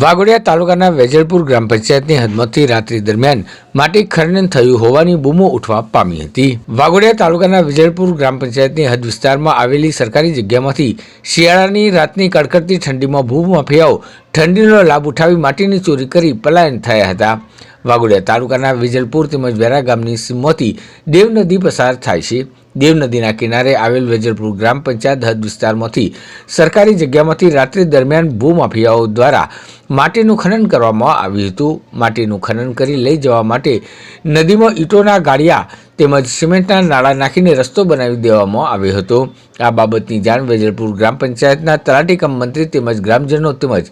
વાઘોડિયા તાલુકાના વેજલપુર ગ્રામ પંચાયતની હદમાંથી રાત્રિ દરમિયાન માટી ખનન થયું હોવાની બૂમો ઉઠવા પામી હતી. વાઘોડિયા તાલુકાના વેજલપુર ગ્રામ પંચાયતની હદ વિસ્તારમાં આવેલી સરકારી જગ્યામાંથી શિયાળાની રાતની કડકડતી ઠંડીમાં ભૂમાફિયાઓ ઠંડીનો લાભ ઉઠાવી માટીની ચોરી કરી પલાયન થયા હતા. વાઘોડિયા તાલુકાના વેજલપુર તેમજ વેરા ગામની સીમોથી દેવ નદી પસાર થાય છે. દેવ નદીના કિનારે આવેલ વેજલપુર ગ્રામ પંચાયત હદ વિસ્તારમાંથી સરકારી જગ્યામાંથી રાત્રિ દરમિયાન ભૂમાફિયાઓ દ્વારા માટીનું ખનન કરવામાં આવ્યું હતું. માટીનું ખનન કરી લઈ જવા માટે નદીમાં ઈંટોના ગાડિયા તેમજ સિમેન્ટના નાળા નાખીને રસ્તો બનાવી દેવામાં આવ્યો હતો. આ બાબતની જાણ વેજલપુર ગ્રામ પંચાયતના તલાટીકમ મંત્રી તેમજ ગ્રામજનો તેમજ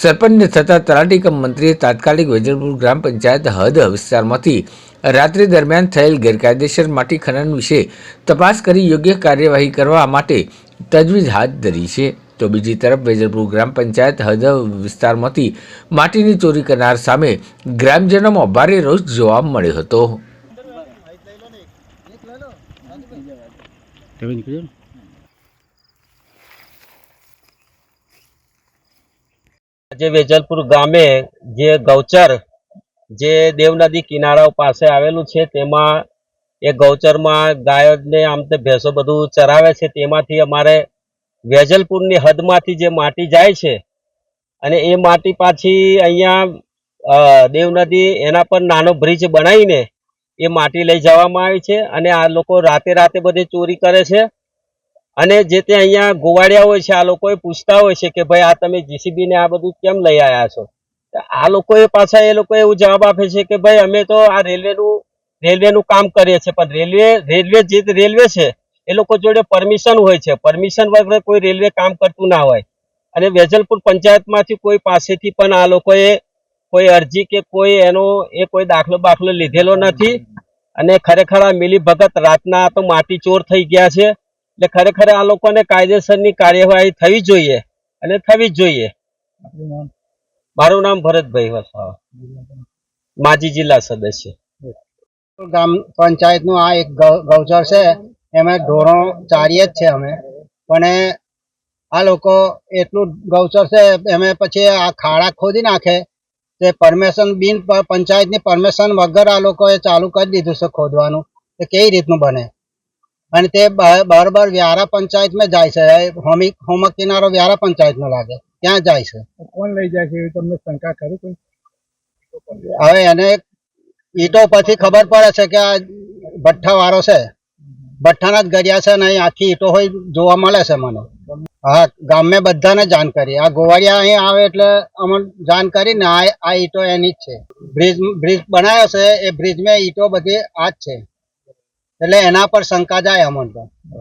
સરપંચને થતાં તલાટીકમ મંત્રીએ તાત્કાલિક વેજલપુર ગ્રામ પંચાયત હદ વિસ્તારમાંથી રાત્રિ દરમિયાન થયેલ ગેરકાયદેસર માટી ખનન વિશે તપાસ કરી યોગ્ય કાર્યવાહી કરવા માટે તજવીજ હાથ ધરી છે. તો બીજી તરફ વેજલપુર ગ્રામ પંચાયત હદ વિસ્તારમાંથી માટીની ચોરી કરનાર સામે ગ્રામજનોમાં ભારે રોષ જોવા મળ્યો હતો. તમે નીકળજો ને? જે વેજલપુર ગામે જે ગૌચર, જે દેવ નદી કિનારાઓ પાસે આવેલું છે, તેમાં એ ગૌચરમાં ગાયોને આમ તે ભેંસો બધું ચરાવે છે. તેમાંથી અમારે વેજલપુરની હદમાંથી જે માટી જાય છે અને એ માટી પાછી અહીંયા દેવ દેવનદી એના પર નાનો બ્રિજ બનાવીને એ માટી લઈ જવામાં આવી છે અને આ લોકો રાતે રાતે બધે ચોરી કરે છે. અને જે તે અહીંયા ગોવાળિયા હોય છે, આ લોકોએ પૂછતા હોય છે કે ભાઈ આ તમે જીસીબી ને આ બધું કેમ લઈ આવ્યા છો? આ લોકોએ પાછા એ લોકો એવું જવાબ આપે છે કે ભાઈ અમે તો આ રેલવેનું રેલવેનું કામ કરીએ છીએ, પણ રેલવે રેલવે જે રેલવે છે, એ લોકો જોડે પરમિશન હોય છે. પરમિશન વગર કોઈ રેલવે કામ કરતું ના હોય. અને વેજલપુર પંચાયતમાંથી કોઈ પાસેથી પણ આ લોકોએ કોઈ અરજી કે કોઈ એનો, એ કોઈ દાખલો બાખલો લીધેલો નથી. અને ખરેખર આ મિલી ભગત રાતના તો માટી ચોર થઈ ગયા છે. એટલે ખરેખર આ લોકોને કાયદેસરની કાર્યવાહી થવી જોઈએ અને થવી જ જોઈએ. મારું નામ ભરતભાઈ વસાવા. માજી જિલ્લા સદસ્ય. ગામ પંચાયતનું આ એક ગૌચર છે. એમાં ઢોરો ચારીએ જ છે અમે. પણ આ લોકો એટલું ગૌચર છે, એમે પછી આ ખાડા ખોદી નાખે. તે પરમિશન બિન પંચાયતની પરમિશન વગર આ લોકોએ ચાલુ કરી દીધું છે ખોદવાનું. તે કેવી રીતનું બને? અને તે બરોબર વ્યારા પંચાયતમાં જાય છે. હોમી હોમક કિનારો વ્યારા પંચાયતનો લાગે. ત્યાં જાય છે? કોણ લઈ જાય છે એવી તમને શંકા ખરી કોઈ? હવે એને ઈટો પછી ખબર પડે છે કે આ ભઠ્ઠા વાળો છે. ભઠ્ઠાના જ ગરિયા છે ને આખી ઈટો હોય જોવા મળે છે મને. હા ગામે બધાને જાણ કરી. આ ગોવાળિયા અહીં આવે એટલે અમને જાણ કરી ને આ આ ઈટો એની જ છે. બ્રિજ બ્રિજ બનાવ્યો છે, એ બ્રિજમાં ઈટો બધી આ જ છે. એટલે એના પર શંકા જાય અમને તો.